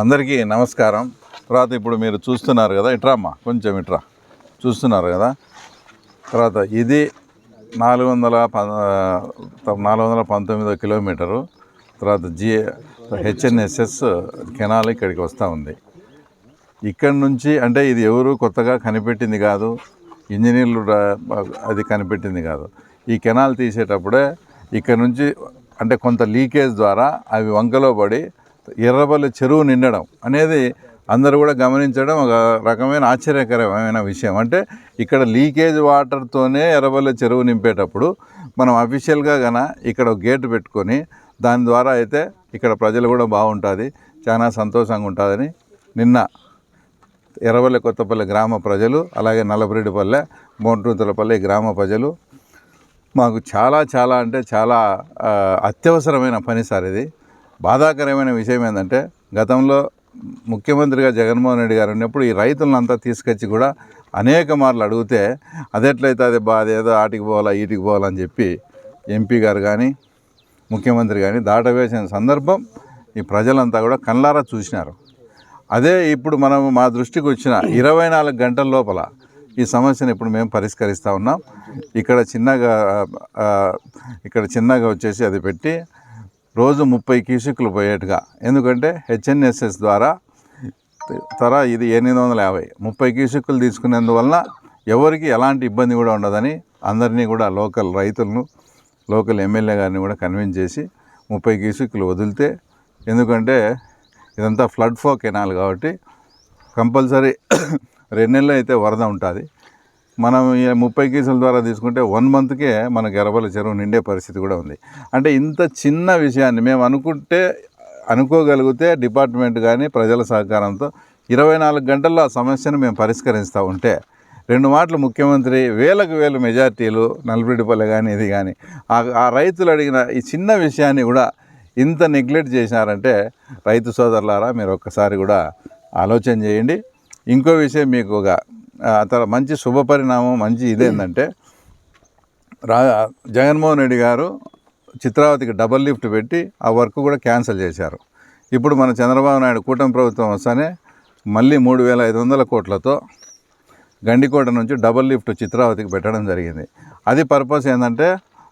అందరికీ నమస్కారం. తర్వాత ఇప్పుడు మీరు చూస్తున్నారు కదా ఇట్రామ్మా కొంచెం ఇట్రా. చూస్తున్నారు కదా? తర్వాత ఇది నాలుగు వందల నాలుగు వందల పంతొమ్మిదో కిలోమీటరు. తర్వాత జి హెచ్ఎన్ఎస్ఎస్ కెనాల్ ఇక్కడికి వస్తూ ఉంది. ఇక్కడ నుంచి అంటే ఇది ఎవరు కొత్తగా కనిపెట్టింది కాదు ఇంజనీర్లు అది కనిపెట్టింది కాదు. ఈ కెనాల్ తీసేటప్పుడే ఇక్కడ నుంచి అంటే కొంత లీకేజ్ ద్వారా అవి వంకలో పడి ఎర్రబల్లి చెరువు నిండడం అనేది అందరూ కూడా గమనించడం ఒక రకమైన ఆశ్చర్యకరమైన విషయం. అంటే ఇక్కడ లీకేజ్ వాటర్తోనే ఎర్రబల్లి చెరువు నింపేటప్పుడు మనం అఫీషియల్గా గన ఇక్కడ ఒక గేట్ పెట్టుకొని దాని ద్వారా అయితే ఇక్కడ ప్రజలు కూడా బాగుంటుంది చాలా సంతోషంగా ఉంటుందని నిన్న ఎర్రవల్లి కొత్తపల్లి గ్రామ ప్రజలు అలాగే నల్లబరెడ్డిపల్లె మోంట్రుతులపల్లి గ్రామ ప్రజలు మాకు చాలా చాలా అంటే చాలా అత్యవసరమైన పని సార్ ఇది. బాధాకరమైన విషయం ఏంటంటే గతంలో ముఖ్యమంత్రిగా జగన్మోహన్ రెడ్డి గారు ఉన్నప్పుడు ఈ రైతులంతా తీసుకొచ్చి కూడా అనేక మార్లు అడిగితే అదెట్లయితే అది బా అదేదో ఆటికి పోవాలా ఈటికి పోవాలని చెప్పి ఎంపీ గారు కానీ ముఖ్యమంత్రి కానీ దాటవేసిన సందర్భం ఈ ప్రజలంతా కూడా కళ్ళారా చూసినారు. అదే ఇప్పుడు మనం మా దృష్టికి వచ్చిన ఇరవై నాలుగు గంటల లోపల ఈ సమస్యను ఇప్పుడు మేము పరిష్కరిస్తూ ఉన్నాం. ఇక్కడ చిన్నగా ఇక్కడ చిన్నగా వచ్చేసి అది పెట్టి రోజు ముప్పై క్యూసిక్లు పోయేట్టుగా. ఎందుకంటే హెచ్ఎన్ఎస్ఎస్ ద్వారా ధర ఇది ఎనిమిది వందల యాభై. ముప్పై క్యూసిక్లు తీసుకునేందువలన ఎవరికి ఎలాంటి ఇబ్బంది కూడా ఉండదని అందరినీ కూడా లోకల్ రైతులను లోకల్ ఎమ్మెల్యే గారిని కూడా కన్విన్స్ చేసి ముప్పై క్యూసిక్లు వదిలితే ఎందుకంటే ఇదంతా ఫ్లడ్ ఫో కెనాల్ కాబట్టి కంపల్సరీ రెండు నెలలు అయితే వరద ఉంటుంది. మనం ముప్పై కేసుల ద్వారా తీసుకుంటే వన్ మంత్కే మనకు ఎర్రబల్ల చెరువు నిండే పరిస్థితి కూడా ఉంది. అంటే ఇంత చిన్న విషయాన్ని మేము అనుకుంటే అనుకోగలిగితే డిపార్ట్మెంట్ కానీ ప్రజల సహకారంతో ఇరవై నాలుగు గంటల్లో ఆ సమస్యను మేము పరిష్కరిస్తూ ఉంటే రెండు మాటలు ముఖ్యమంత్రి వేలకు వేలు మెజార్టీలు నలబిడిపల్లె కానీ ఇది కానీ ఆ ఆ రైతులు అడిగిన ఈ చిన్న విషయాన్ని కూడా ఇంత నెగ్లెక్ట్ చేసినారంటే రైతు సోదరులారా మీరు ఒక్కసారి కూడా ఆలోచన చేయండి. ఇంకో విషయం మీకు ఒక తర్వాత మంచి శుభ పరిణామం మంచి ఇదేంటంటే రా జగన్మోహన్ రెడ్డి గారు చిత్రావతికి డబల్ లిఫ్ట్ పెట్టి ఆ వర్క్ కూడా క్యాన్సిల్ చేశారు. ఇప్పుడు మన చంద్రబాబు నాయుడు కూటమి ప్రభుత్వం వస్తానే మళ్ళీ మూడు వేల ఐదు వందల కోట్లతో గండికోట నుంచి డబల్ లిఫ్ట్ చిత్రావతికి పెట్టడం జరిగింది. అది పర్పస్ ఏంటంటే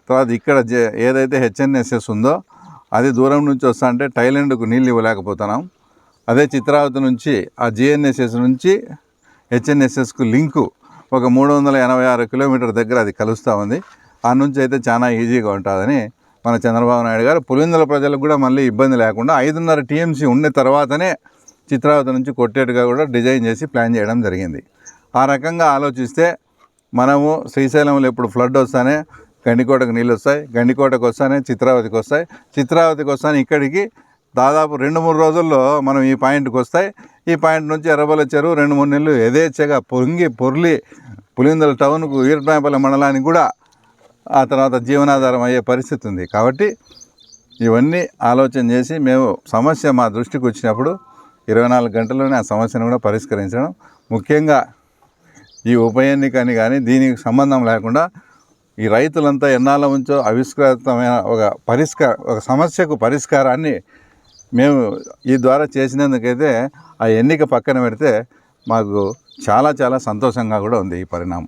తర్వాత ఇక్కడ జే ఏదైతే హెచ్ఎన్ఎస్ఎస్ ఉందో అది దూరం నుంచి వస్తా అంటే థైలాండ్కు నీళ్ళు ఇవ్వలేకపోతున్నాం. అదే చిత్రావతి నుంచి ఆ జిఎన్ఎస్ఎస్ నుంచి హెచ్ఎన్ఎస్ఎస్కు లింకు ఒక మూడు వందల ఎనభై ఆరు కిలోమీటర్ దగ్గర అది కలుస్తూ ఉంది. ఆ నుంచి అయితే చాలా ఈజీగా ఉంటుందని మన చంద్రబాబు నాయుడు గారు పులిందల ప్రజలకు కూడా మళ్ళీ ఇబ్బంది లేకుండా ఐదున్నర టీఎంసీ ఉన్న తర్వాతనే చిత్రావతి నుంచి కొట్టేట్టుగా కూడా డిజైన్ చేసి ప్లాన్ చేయడం జరిగింది. ఆ రకంగా ఆలోచిస్తే మనము శ్రీశైలంలో ఎప్పుడు ఫ్లడ్ వస్తానే గండికోటకు నీళ్ళు వస్తాయి గండికోటకు వస్తానే చిత్రావతికి వస్తాయి. చిత్రావతికి వస్తానే ఇక్కడికి దాదాపు రెండు మూడు రోజుల్లో మనం ఈ పాయింట్కి వస్తాయి. ఈ పాయింట్ నుంచి ఎర్రబల్ల చెరువు రెండు మూడు నెలలు యథేచ్ఛగా పొంగి పొర్లి పులిందల టౌన్కు వీరపాయపల్లి మండలానికి కూడా ఆ తర్వాత జీవనాధారం అయ్యే పరిస్థితి ఉంది. కాబట్టి ఇవన్నీ ఆలోచన చేసి మేము సమస్య మా దృష్టికి వచ్చినప్పుడు ఇరవై నాలుగు గంటల్లోనే ఆ సమస్యను కూడా పరిష్కరించడం. ముఖ్యంగా ఈ ఉప ఎన్నికని కానీ దీనికి సంబంధం లేకుండా ఈ రైతులంతా ఎన్నాళ్ళ ఉంచో ఆవిష్కృతమైన ఒక పరిష్కార ఒక సమస్యకు పరిష్కారాన్ని మేము ఈ ద్వారా చేసినందుకైతే ఆ ఎన్నిక పక్కన పెడితే మాకు చాలా చాలా సంతోషంగా కూడా ఉంది ఈ పరిణామం.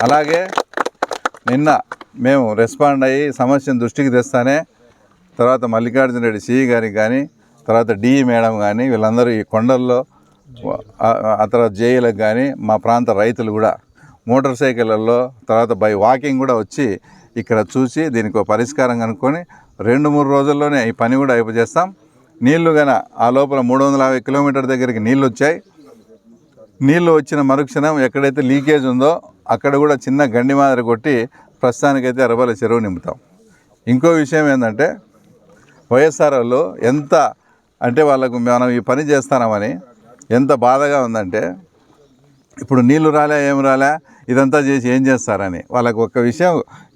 అలాగే నిన్న మేము రెస్పాండ్ అయ్యి సమస్యను దృష్టికి తెస్తానే తర్వాత మల్లికార్జున రెడ్డి సిఈ గారికి కానీ తర్వాత డిఈ మేడం కానీ వీళ్ళందరూ ఈ కొండల్లో ఆ- తర్వాత జేఈలకు కానీ మా ప్రాంత రైతులు కూడా మోటార్ సైకిళ్ళల్లో తర్వాత బై వాకింగ్ కూడా వచ్చి ఇక్కడ చూసి దీనికి పరిష్కారం కనుక్కొని రెండు మూడు రోజుల్లోనే ఈ పని కూడా అయిపోజేస్తాం నీళ్ళు గన ఆ లోపల మూడు వందల యాభై కిలోమీటర్ దగ్గరికి నీళ్ళు వచ్చాయి నీళ్ళు వచ్చిన మరుక్షణం ఎక్కడైతే లీకేజ్ ఉందో అక్కడ కూడా చిన్న గండి మాదిరి కొట్టి ప్రస్తుతానికైతే అరబల చెరువు నింపుతాం. ఇంకో విషయం ఏంటంటే వైఎస్ఆర్ వాళ్ళు ఎంత అంటే వాళ్ళకు మనం ఈ పని చేస్తామని ఎంత బాధగా ఉందంటే ఇప్పుడు నీళ్ళు రాలే ఏం రాలే ఇదంతా చేసి ఏం చేస్తారని వాళ్ళకు ఒక విషయం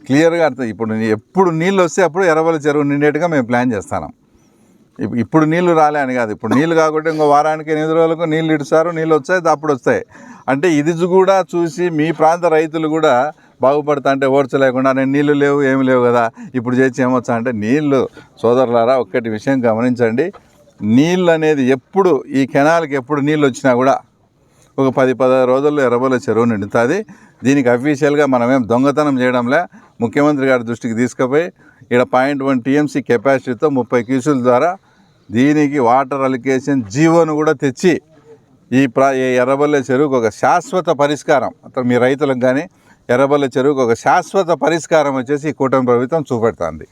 క్లియర్గా అర్థం. ఇప్పుడు ఎప్పుడు నీళ్ళు వస్తే అప్పుడు ఎర్రబల చెరువు నిండేట్టుగా మేము ప్లాన్ చేస్తాం ఇప్పుడు నీళ్ళు రాలే అని కాదు. ఇప్పుడు నీళ్ళు కాకుండా ఇంకో వారానికి ఎనిమిది రోజులకు నీళ్ళు ఇడుస్తారు నీళ్ళు వచ్చాయి అప్పుడు వస్తాయి. అంటే ఇది కూడా చూసి మీ ప్రాంత రైతులు కూడా బాగుపడతా అంటే ఓడ్చలేకుండా నేను నీళ్ళు లేవు ఏమి లేవు కదా ఇప్పుడు చేసి ఏమొచ్చా? అంటే నీళ్ళు సోదరులారా ఒక్కటి విషయం గమనించండి. నీళ్ళు అనేది ఎప్పుడు ఈ కెనాల్కి ఎప్పుడు నీళ్ళు వచ్చినా కూడా ఒక పది పదహారు రోజుల్లో ఎర్రబోల చెరువు నిండుతుంది. దీనికి అఫీషియల్గా మనమేం దొంగతనం చేయడంలే. ముఖ్యమంత్రి గారి దృష్టికి తీసుకుపోయి ఇక్కడ పాయింట్ వన్ టీఎంసీ కెపాసిటీతో ముప్పై క్యూసుల ద్వారా దీనికి వాటర్ అలికేషన్ జీవోను కూడా తెచ్చి ఈ ప్రా ఈ ఎర్రబల్లె చెరువుకు ఒక శాశ్వత పరిష్కారం. అతను మీ రైతులకు కానీ ఎర్రబల్లె చెరువుకు ఒక శాశ్వత పరిష్కారం వచ్చేసి ఈ కూటమి ప్రభుత్వం చూపెడుతుంది.